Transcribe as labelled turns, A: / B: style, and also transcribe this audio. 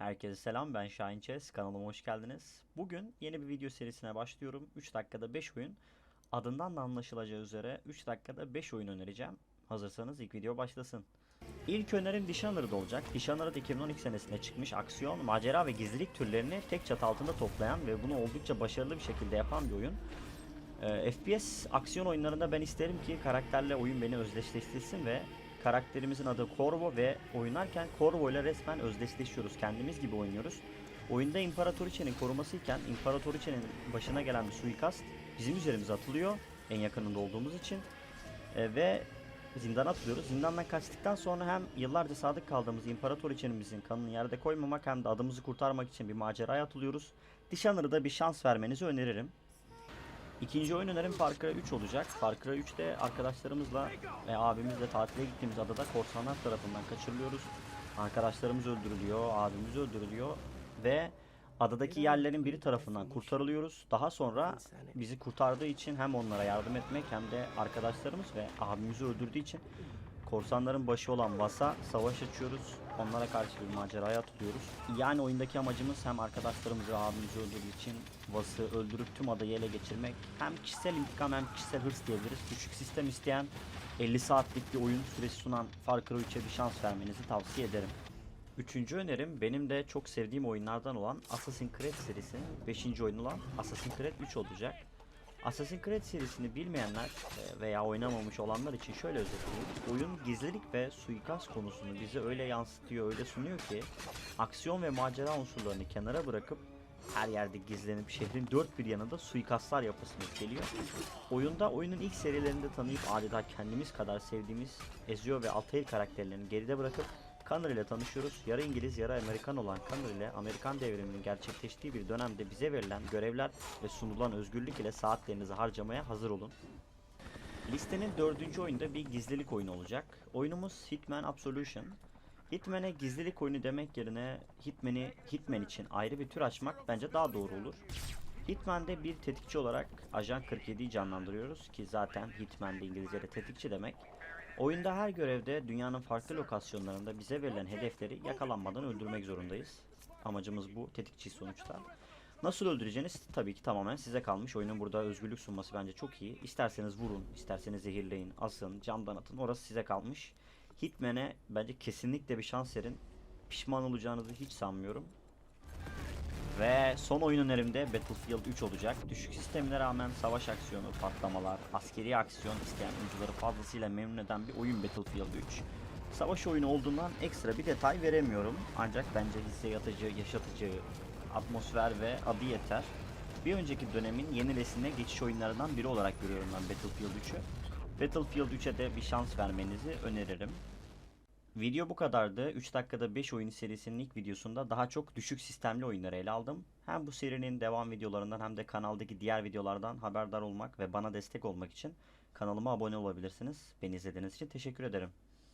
A: Herkese selam ben Şahin Çez kanalıma hoş geldiniz. Bugün yeni bir video serisine başlıyorum. 3 dakikada 5 oyun. Adından da anlaşılacağı üzere 3 dakikada 5 oyun önereceğim. Hazırsanız ilk video başlasın. İlk önerim Dishonored olacak. Dishonored 2012 senesinde çıkmış aksiyon, macera ve gizlilik türlerini tek çatı altında toplayan ve bunu oldukça başarılı bir şekilde yapan bir oyun. Ee, FPS aksiyon oyunlarında ben isterim ki karakterle oyun beni özdeşleştirsin ve karakterimizin adı Corvo ve oynarken Corvo ile resmen özdeşleşiyoruz. Kendimiz gibi oynuyoruz. Oyunda İmparatoriçe'nin korumasıyken İmparatoriçe'nin başına gelen bir suikast bizim üzerimize atılıyor. En yakınında olduğumuz için. Ee, ve zindana atılıyoruz. Zindandan kaçtıktan sonra hem yıllarca sadık kaldığımız İmparatoriçe'mizin kanını yerde koymamak hem de adımızı kurtarmak için bir maceraya atılıyoruz. Dishonored'a bir şans vermenizi öneririm. İkinci oyun önerim Far Cry 3 olacak. Far Cry 3'te arkadaşlarımızla ve abimizle tatile gittiğimiz adada korsanlar tarafından kaçırılıyoruz. Arkadaşlarımız öldürülüyor, abimiz öldürülüyor ve adadaki yerlerin biri tarafından kurtarılıyoruz. Daha sonra bizi kurtardığı için hem onlara yardım etmek hem de arkadaşlarımız ve abimizi öldürdüğü için korsanların başı olan Vas'a savaş açıyoruz. Onlara karşı bir maceraya atılıyoruz. Yani oyundaki amacımız hem arkadaşlarımızı ve abimizi öldürdüğü için Vas'ı öldürüp tüm adayı ele geçirmek. Hem kişisel intikam hem kişisel hırs diyebiliriz. Düşük sistem isteyen 50 saatlik bir oyun süresi sunan Far Cry 3'e bir şans vermenizi tavsiye ederim. Üçüncü önerim benim de çok sevdiğim oyunlardan olan Assassin's Creed serisinin 5. oyunu olan Assassin's Creed 3 olacak. Assassin's Creed serisini bilmeyenler e, veya oynamamış olanlar için şöyle özetleyeyim. Oyun gizlilik ve suikast konusunu bize öyle yansıtıyor, öyle sunuyor ki aksiyon ve macera unsurlarını kenara bırakıp her yerde gizlenip şehrin dört bir yanında suikastlar yapasımız geliyor. Oyunda oyunun ilk serilerinde tanıyıp adeta kendimiz kadar sevdiğimiz Ezio ve Altair karakterlerini geride bırakıp Connor ile tanışıyoruz. Yarı İngiliz, yarı Amerikan olan Connor ile Amerikan devriminin gerçekleştiği bir dönemde bize verilen görevler ve sunulan özgürlük ile saatlerinizi harcamaya hazır olun. Listenin dördüncü oyunda bir gizlilik oyunu olacak. Oyunumuz Hitman Absolution. Hitman'e gizlilik oyunu demek yerine Hitman'i Hitman için ayrı bir tür açmak bence daha doğru olur. Hitman'de bir tetikçi olarak Ajan 47'yi canlandırıyoruz ki zaten Hitman'de İngilizce'de tetikçi demek. Oyunda her görevde dünyanın farklı lokasyonlarında bize verilen hedefleri yakalanmadan öldürmek zorundayız. Amacımız bu, tetikçi sonuçta. Nasıl öldüreceğiniz tabii ki tamamen size kalmış. Oyunun burada özgürlük sunması bence çok iyi. İsterseniz vurun, isterseniz zehirleyin, asın, camdan atın. Orası size kalmış. Hitman'e bence kesinlikle bir şans verin. Pişman olacağınızı hiç sanmıyorum. Ve son oyun önerimde Battlefield 3 olacak. Düşük sistemine rağmen savaş aksiyonu, patlamalar, askeri aksiyon isteyen oyuncuları fazlasıyla memnun eden bir oyun Battlefield 3. Savaş oyunu olduğundan ekstra bir detay veremiyorum. Ancak bence hisse yatıcı, yaşatıcı, atmosfer ve adı yeter. Bir önceki dönemin yeni nesline geçiş oyunlarından biri olarak görüyorum ben Battlefield 3'ü. Battlefield 3'e de bir şans vermenizi öneririm. Video bu kadardı. 3 dakikada 5 oyun serisinin ilk videosunda daha çok düşük sistemli oyunları ele aldım. Hem bu serinin devam videolarından hem de kanaldaki diğer videolardan haberdar olmak ve bana destek olmak için kanalıma abone olabilirsiniz. Beni izlediğiniz için teşekkür ederim.